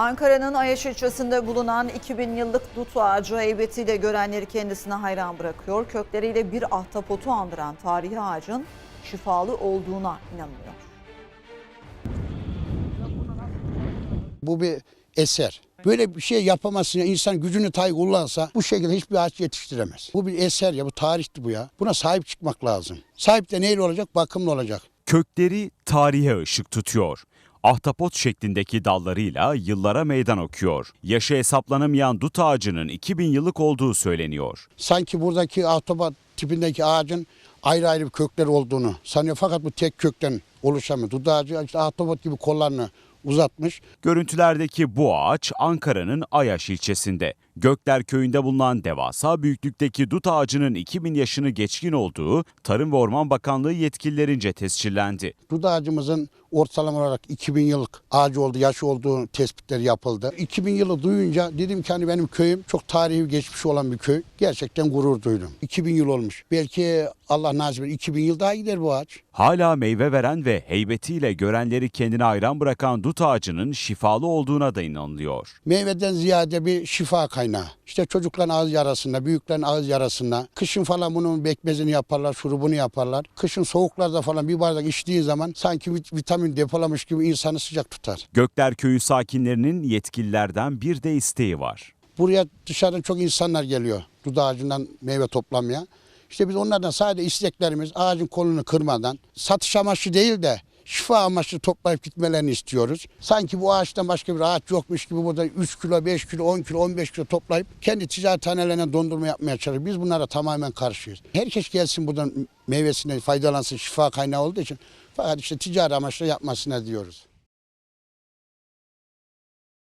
Ankara'nın Ayaş ilçesinde bulunan 2000 yıllık dut ağacı heybetiyle görenleri kendisine hayran bırakıyor. Kökleriyle bir ahtapotu andıran tarihi ağacın şifalı olduğuna inanılıyor. Bu bir eser. Böyle bir şey yapamazsın ya insan gücünü tay kullansa bu şekilde hiçbir ağaç yetiştiremez. Bu bir eser ya bu tarihti bu ya. Buna sahip çıkmak lazım. Sahip de neyle olacak? Bakımlı olacak. Kökleri tarihe ışık tutuyor. Ahtapot şeklindeki dallarıyla yıllara meydan okuyor. Yaşı hesaplanamayan dut ağacının 2000 yıllık olduğu söyleniyor. Sanki buradaki ahtapat tipindeki ağacın ayrı ayrı kökler olduğunu sanıyor. Fakat bu tek kökten oluşamıyor. Dut ağacı işte ahtapot gibi kollarını uzatmış. Görüntülerdeki bu ağaç Ankara'nın Ayaş ilçesinde. Gökler köyünde bulunan devasa büyüklükteki dut ağacının 2000 yaşını geçkin olduğu Tarım ve Orman Bakanlığı yetkililerince tescillendi. Dut ağacımızın ortalama olarak 2000 yıllık ağacı oldu, yaşı olduğu tespitleri yapıldı. 2000 yılı duyunca dedim ki hani benim köyüm çok tarihi geçmiş olan bir köy. Gerçekten gurur duydum. 2000 yıl olmuş. Belki Allah nasip eder 2000 yıl daha gider bu ağaç. Hala meyve veren ve heybetiyle görenleri kendine hayran bırakan dut ağacının şifalı olduğuna da inanılıyor. Meyveden ziyade bir şifa kaynağı. İşte çocukların ağız yarasında, büyüklerin ağız yarasında. Kışın falan bunun bekmezini yaparlar, şurubunu yaparlar. Kışın soğuklarda falan bir bardak içtiği zaman sanki vit- vitamin depolamış gibi insanı sıcak tutar. Gökler Köyü sakinlerinin yetkililerden bir de isteği var. Buraya dışarıdan çok insanlar geliyor dut ağacından meyve toplamaya. İşte biz onlardan sadece isteklerimiz ağacın kolunu kırmadan satış amaçlı değil de şifa amaçlı toplayıp gitmelerini istiyoruz. Sanki bu ağaçtan başka bir ağaç yokmuş gibi burada 3 kilo, 5 kilo, 10 kilo, 15 kilo toplayıp kendi ticaret hanelerine dondurma yapmaya çalışıyoruz. Biz bunlara tamamen karşıyız. Herkes gelsin buradan meyvesine faydalansın şifa kaynağı olduğu için. Fakat işte ticari amaçla yapmasına diyoruz.